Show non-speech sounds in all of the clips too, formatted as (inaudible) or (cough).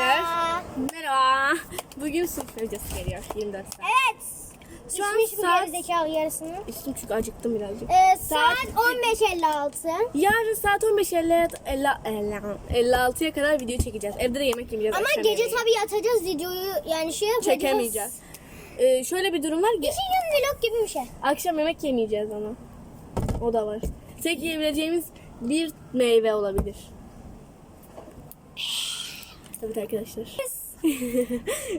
arkadaşlar. Merhaba. Bugün sınıf videosu geliyor 24 saat. Evet. Şu an İçmiş bu saat- gerizekalı yarısını. İçtim çünkü acıktım birazcık. Ee, Saat- saat 15.56. Yarın saat 15.56'ya kadar video çekeceğiz. Evde de yemek yemeyeceğiz. Ama gece yemeği. tabii yatacağız videoyu yani şey yapacağız. çekemeyeceğiz. Ee, şöyle bir durum var. Ge- İki gün vlog gibi bir şey. Akşam yemek yemeyeceğiz ama. O da var. Tek yiyebileceğimiz bir meyve olabilir. Evet arkadaşlar. (laughs)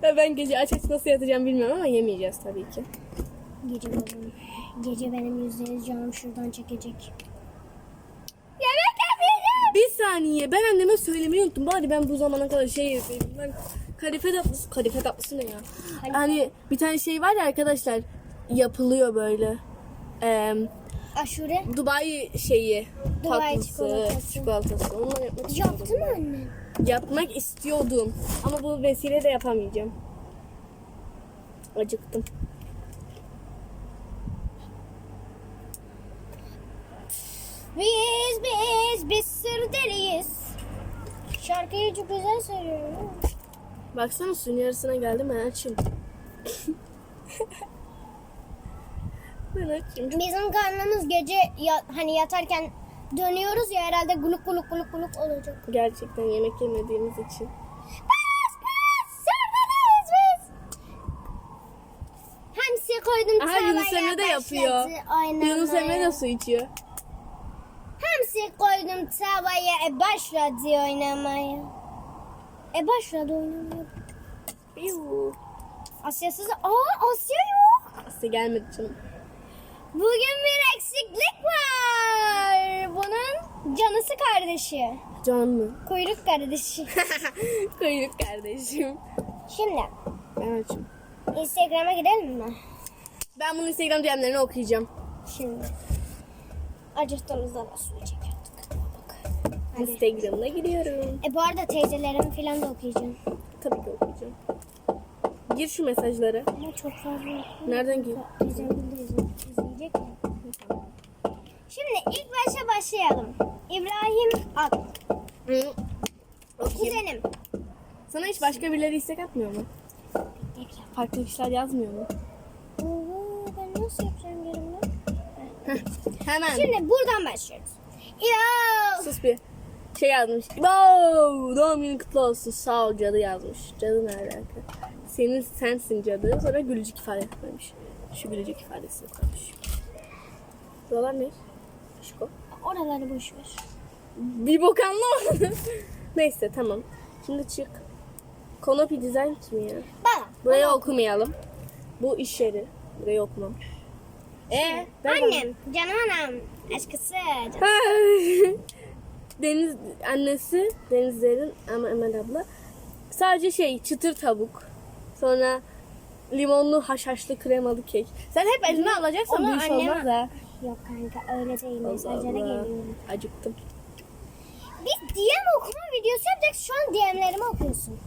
Ya ben gece aç aç nasıl yatacağım bilmiyorum ama yemeyeceğiz tabii ki. Gece benim, gece benim yüzde canım şuradan çekecek. Yemek yapıyorum. Bir saniye ben anneme söylemeyi unuttum. Bari ben bu zamana kadar şey yapayım. Ben kadife tatlısı, kadife tatlısı ne ya? Hani bir tane şey var ya arkadaşlar yapılıyor böyle. Eee Aşure. Dubai şeyi Dubai tatlısı, çikolatası. çikolatası. Onları yapmak. Yaptın mı anne? Yapmak istiyordum. Ama bu vesile de yapamayacağım. Acıktım. Biz biz biz sır deliyiz. Şarkıyı çok güzel söylüyorum. Baksana suyun yarısına geldim ben açım. (laughs) ben açım. Bizim karnımız gece ya- hani yatarken dönüyoruz ya herhalde guluk guluk guluk guluk olacak. Gerçekten yemek yemediğimiz için. Biz biz sırdalıyız biz. Hamsi koydum Aha Yunus Emre de yapıyor. Yunus Emre de su içiyor. Hamsi koydum tavaya e başladı oynamaya. E başladı oynamaya. Piu. Asya'sız... Aa Asya yok. Asya gelmedi canım. Bugün bir eksiklik var. Bunun canısı kardeşi. Can mı? Kuyruk kardeşi. (laughs) Kuyruk kardeşim. Şimdi açım. Instagram'a gidelim mi? Ben bunun Instagram DM'lerini okuyacağım. Şimdi. Acıktığımızda da suyu çekerdik. Bak. Hadi. Instagram'ına gidiyorum. E bu arada teyzelerimi falan da okuyacağım. Tabii ki okuyacağım. Gir şu mesajlara. Ama çok fazla. Nereden gir? İzleyecek mi? Şimdi ilk başa başlayalım. İbrahim. Hı. Okuyayım. Kuzenim. Sana hiç başka birileri istek atmıyor mu? Farklı kişiler yazmıyor mu? Oo, ben nasıl yapacağım yerimde? Hemen. Şimdi buradan başlıyoruz. Ya. Sus bir. Şey yazmış. Wow, doğum günün kutlu olsun. Sağ ol cadı yazmış. Cadı ne alaka? Senin sensin cadı. Sonra gülücük ifade koymuş. Şu gülücük ifadesini koymuş. Buralar ne? Şuko. Oraları boş ver. Bir bok anlamadım. Neyse tamam. Şimdi çık. Konopi Design kim ya? Bana. Burayı okumayalım. Bu iş yeri. Burayı okumam. Ee, ben Annem, canım anam, aşkısı. Deniz annesi Denizlerin ama Emel abla sadece şey çıtır tavuk. Sonra limonlu haşhaşlı kremalı kek. Sen hep eline alacaksan Onu bu iş annem- olmaz ha. Yok kanka öyle değil. Mesajlara Allah. geliyorum. Acıktım. Biz DM okuma videosu yapacağız. Şu an DM'lerimi okuyorsun.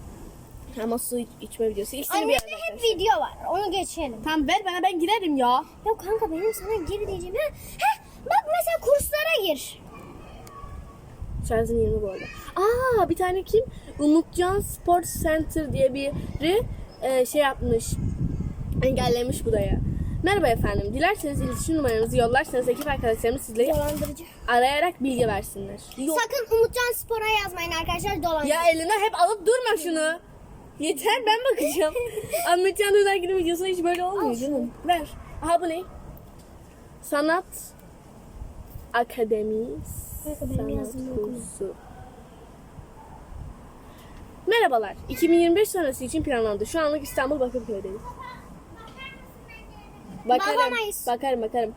Ama su iç- içme videosu. İkisini bir Annemde arada hep video var. Onu geçelim. Tamam ver bana ben girerim ya. Yok kanka benim sana gir diyeceğim. Ha, ha, bak mesela kurslara gir. Şarjın 20 bu arada. Aa bir tane kim? Umutcan Sports Center diye biri e, şey yapmış. Engellemiş bu da ya. Merhaba efendim. Dilerseniz iletişim numaranızı yollarsanız ekip arkadaşlarımız sizle Dolandırıcı. arayarak bilgi versinler. Yok. Sakın Umutcan Spor'a yazmayın arkadaşlar dolandırıcı. Ya eline hep alıp durma şunu. Yeter ben bakacağım. (laughs) Ahmetcan Dönergil'in videosunda hiç böyle olmuyor Al canım. Ver. Aha bu ne? Sanat Akademi Kanka benim yazdığımı. Merhabalar. 2025 sonrası için planlandı. Şu anlık İstanbul Bakırköy'deyiz. Bakarım. Bakamayız. Bakarım bakarım.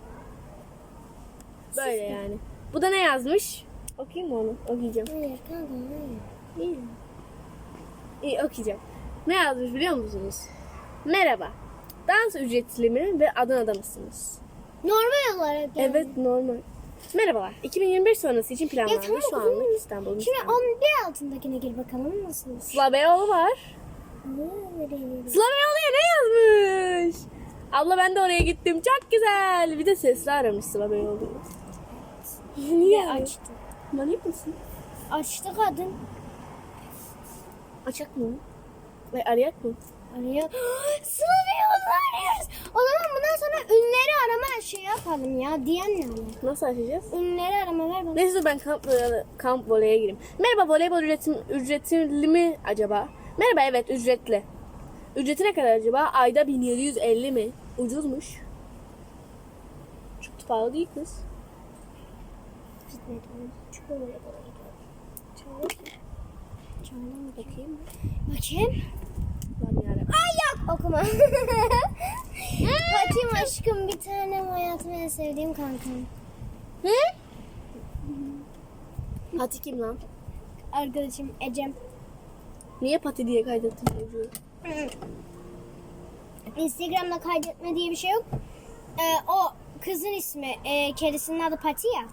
Böyle yani. Bu da ne yazmış? Okuyayım mı onu? Okuyacağım. Hayır kanka hayır. İyi. İyi okuyacağım. Ne yazmış biliyor musunuz? Merhaba. Dans ücretli mi ve Adana'da mısınız? Normal olarak yani. Evet normal. Merhabalar. 2025 sonrası için planlandı. tamam Şu okuyayım. anlık İstanbul. Şimdi İstanbul. onun bir altındakine gir bakalım nasıl. Sıla Beyoğlu var. Sıla Beyoğlu'ya ne yazmış? Abla ben de oraya gittim. Çok güzel. Bir de sesli aramış Sıla Beyoğlu'yu. Niye? Açtı. Manyak mısın? Açtı kadın. Açak mı? Ay arayak mı? Arıyor. (gasps) Yolunu arıyoruz. O zaman bundan sonra ünleri arama şey yapalım ya. Diyen ne? Nasıl açacağız? Ünleri arama ver bana. Neyse ben kamp, kamp voleye gireyim. Merhaba voleybol üretim, ücretli mi acaba? Merhaba evet ücretli. Ücreti ne kadar acaba? Ayda 1750 mi? Ucuzmuş. Çok pahalı değil kız. Gitmedim. Çok Bakayım mı? Bakayım. Ay yok okuma. (laughs) Fatih aşkım bir tanem hayatımda en sevdiğim kankam. Hı? Pati kim lan? Arkadaşım Ecem. Niye Pati diye kaydettin çocuğu? Instagram'da kaydetme diye bir şey yok. Ee, o kızın ismi, e, kedisinin adı Pati ya.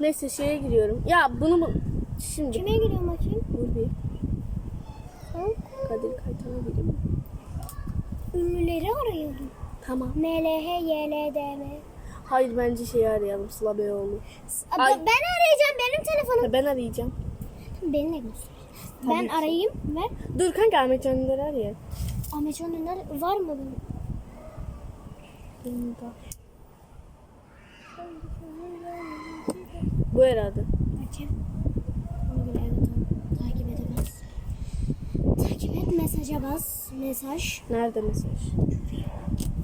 Neyse şeye giriyorum. Ya bunu mu? Şimdi. Kime giriyorum bakayım? Dur bir. Kadir Kaytan'a gireyim mi? Ünlüleri arıyordum. Tamam. MLH, YLDM. Hayır bence şeyi arayalım. Sıla Beyoğlu. Ay. Ben arayacağım benim telefonum. Ha, ben arayacağım. Göster. Tabii Ben ki. arayayım ver. Dur kanka Ahmet Can Ünder'i arayalım. Ahmet Can Ünder var mı bunun? Bu herhalde. Bakayım. Onu bile evet tamam. Takip edemez. Takip et mesaja bas. Mesaj. Nerede mesaj?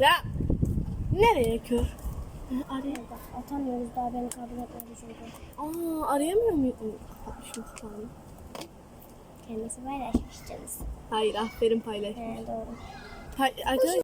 Ya nereye kör? Ha, Araya. Atamıyoruz daha beni kabul etmedi çünkü. Aa arayamıyor muyum? Kapatmışım kapağını. Kendisi paylaşmış canısı. Hayır aferin paylaş. He doğru. Hay- Arkadaş